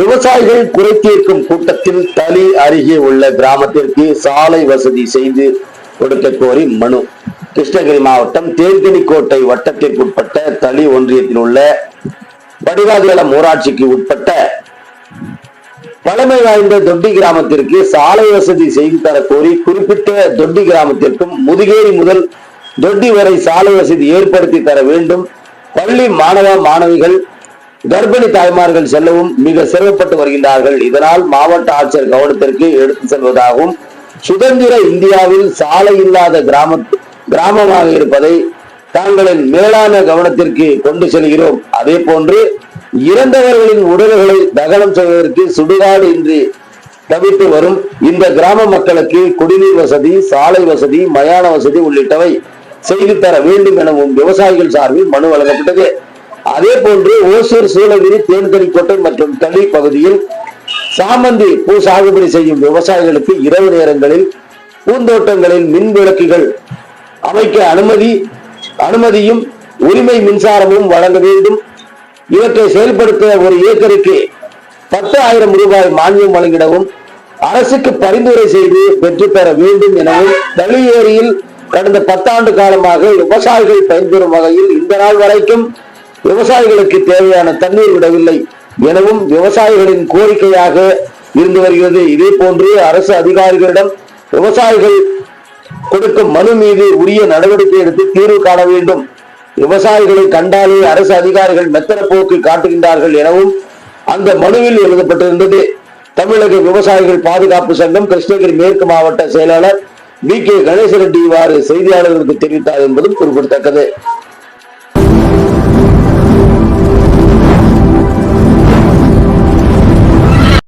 விவசாயிகள் குறை தீர்க்கும் கூட்டத்தில் தளி அருகே உள்ள கிராமத்திற்கு சாலை வசதி செய்து கொடுக்க கோரி மனு. கிருஷ்ணகிரி மாவட்டம் தேர்தலிக்கோட்டை வட்டத்திற்குட்பட்ட தளி ஒன்றியத்தில் உள்ள வடிகாதிகளம் ஊராட்சிக்கு உட்பட்ட பழமை வாய்ந்த தொட்டி கிராமத்திற்கு சாலை வசதி செய்து தர கோரி குறிப்பிட்ட தொட்டி கிராமத்திற்கும் முதுகேரி முதல் தொட்டி வரை சாலை வசதி ஏற்படுத்தி தர வேண்டும். பள்ளி மாணவ மாணவிகள் கர்ப்பிணி தாய்மார்கள் செல்லவும் மிக சிரமப்பட்டு வருகின்றார்கள். இதனால் மாவட்ட ஆட்சியர் கவனத்திற்கு எடுத்து செல்வதாகவும் சுதந்திர இந்தியாவில் சாலை இல்லாத கிராம கிராமமாக இருப்பதை தாங்களின் மேலான கவனத்திற்கு கொண்டு செல்கிறோம். அதே போன்று இறந்தவர்களின் உடல்களை தகனம் செய்வதற்கு சுடுகாடு இன்றி தவித்து வரும் இந்த கிராம மக்களுக்கு குடிநீர் வசதி சாலை வசதி மயான வசதி உள்ளிட்டவை செய்து தர வேண்டும் எனவும் விவசாயிகள் சார்பில் மனு வழங்கப்பட்டது. அதே போன்று ஓசூர் சூளகிரி தேன்கனிக்கோட்டை மற்றும் தளி பகுதியில் சாமந்தி பூ சாகுபடி செய்யும் விவசாயிகளுக்கு இரவு நேரங்களில் பூந்தோட்டங்களில் மின் விளக்குகள் அமைக்க அனுமதி அனுமதியும் உரிமை மின்சாரமும் வழங்க வேண்டும். இவற்றை செயல்படுத்த ஒரு ஏக்கருக்கு பத்து ஆயிரம் ரூபாய் மானியம் வழங்கிடவும் அரசுக்கு பரிந்துரை செய்து பெற்று பெற வேண்டும் எனவும் தளி ஏரியில் கடந்த பத்தாண்டு காலமாக விவசாயிகள் பயன்பெறும் வகையில் இந்த நாள் வரைக்கும் விவசாயிகளுக்கு தேவையான தண்ணீர் விடவில்லை எனவும் விவசாயிகளின் கோரிக்கையாக இருந்து வருகிறது. இதே போன்று அரசு அதிகாரிகளிடம் விவசாயிகள் கொடுக்கும் மனு மீது உரிய நடவடிக்கை எடுத்து தீர்வு காண வேண்டும். விவசாயிகளை கண்டாலே அரசு அதிகாரிகள் மெத்தன போக்கு காட்டுகின்றார்கள் எனவும் அந்த மனுவில் எழுதப்பட்டிருந்தது. தமிழக விவசாயிகள் பாதுகாப்பு சங்கம் கிருஷ்ணகிரி மேற்கு மாவட்ட செயலாளர் வி கே கணேச ரெட்டி இவ்வாறு செய்தியாளர்களுக்கு தெரிவித்தார் என்பதும் குறிப்பிடத்தக்கது.